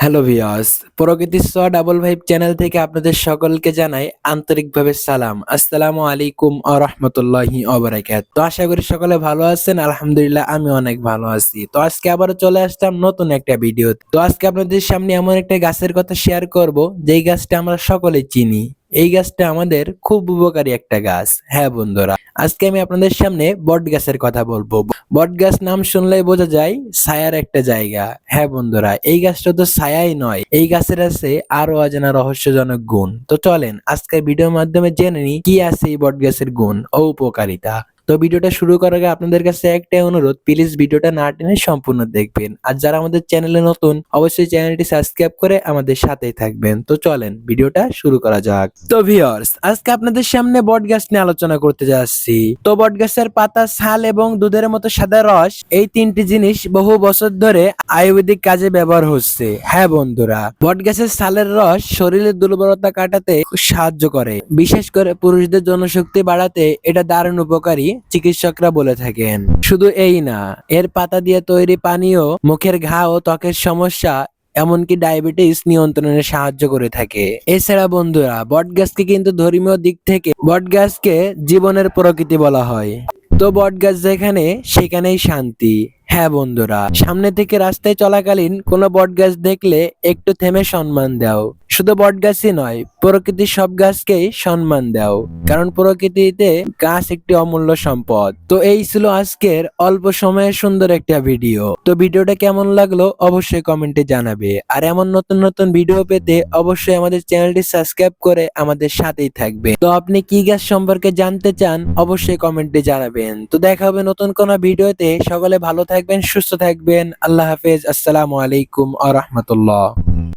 Hello ভিওস প্রকৃতি স double vibe channel থেকে আপনাদের সকলকে জানাই আন্তরিকভাবে সালাম। আসসালামু আলাইকুম আ রহমতুল্লাহি অবরাকাত তো আশা করি সকলে ভালো আছেন, আলহামদুলিল্লাহ আমি অনেক ভালো আছি। তো আজকে আবারও চলে আসলাম নতুন একটা ভিডিও তো আজকে আপনাদের সামনে এমন একটা গাছের কথা শেয়ার করব, যেই গাছটা আমরা সকলে চিনি। এই গাছটা আমাদের খুব উপকারী একটা গাছ। হ্যাঁ বন্ধুরা, আজকে আমি আপনাদের সামনে বট গাছের কথা বলব। বট গাছ নাম শুনলে বোঝা যায় ছায়ার একটা জায়গা। হ্যাঁ বন্ধুরা, এই গাছটা তো ছায়াই নয়, এই গাছের আছে আরও অজানা রহস্যজনক গুণ। তো চলেন আজকে ভিডিওর মাধ্যমে জেনে নি কি আছে এই বট গাছের গুণ ও উপকারিতা। তো ভিডিওটা শুরু করার আগে আপনাদের কাছে একটাই অনুরোধ প্লিজ ভিডিওটা না টেনে সম্পূর্ণ দেখবেন। আর যারা আমাদের চ্যানেলে নতুন, অবশ্যই চ্যানেলটি সাবস্ক্রাইব করে আমাদের সাথেই থাকবেন। তো চলেন, ভিডিওটা শুরু করা যাক। তো ভিউয়ার্স আজকে আপনাদের সামনে বট গাছ নিয়ে আলোচনা করতে যাচ্ছি। তো বট গাছের পাতা ছাল এবং দুধের মতো সাদা রস, এই তিনটি জিনিস বহু বছর ধরে আয়ুর্বেদিক কাজে ব্যবহার হচ্ছে। হ্যাঁ বন্ধুরা, বট গাছের ছালের রস শরীরের দুর্বলতা কাটাতে সাহায্য করে। বিশেষ করে পুরুষদের জনশক্তি বাড়াতে এটা দারুণ উপকারী। চিকিৎসকরা বলে থাকেন। শুধু এই না, এর পাতা দিয়ে তৈরি পানীয়, মুখের ঘা ও ত্বকের সমস্যা, এমনকি ডায়াবেটিস নিয়ন্ত্রণে সাহায্য করে থাকে। এছাড়া বন্ধুরা, বটগাছকে কিন্তু ধর্মীয় দিক থেকে বটগাছকে জীবনের প্রকৃতি বলা হয়। তো বটগাছ যেখানে, সেখানেই শান্তি। হ্যাঁ বন্ধুরা, সামনে থেকে রাস্তায় চলাকালীন কোনো বটগাছ দেখলে একটু থেমে সম্মান দাও। শুধু বটগাছই নয়, প্রকৃতির সব গাছকেই সম্মান দাও, কারণ প্রকৃতিতে গাছ একটি অমূল্য সম্পদ। তো এই ছিল আজকের অল্প সময়ের সুন্দর একটা ভিডিও। তো ভিডিওটা কেমন লাগল অবশ্যই কমেন্টে জানাবে। আর এমন নতুন নতুন ভিডিও পেতে অবশ্যই আমাদের চ্যানেলটি সাবস্ক্রাইব করে আমাদের সাথেই থাকবে। তো আপনি কি গাছ সম্পর্কে জানতে চান, অবশ্যই কমেন্টে জানাবেন। তো দেখা হবে নতুন কোনো ভিডিওতে, সকলে ভালো থাকবেন সুস্থ থাকবেন। আল্লাহ হাফেজ। আসসালামু আলাইকুম আ রহমতুল্লাহ।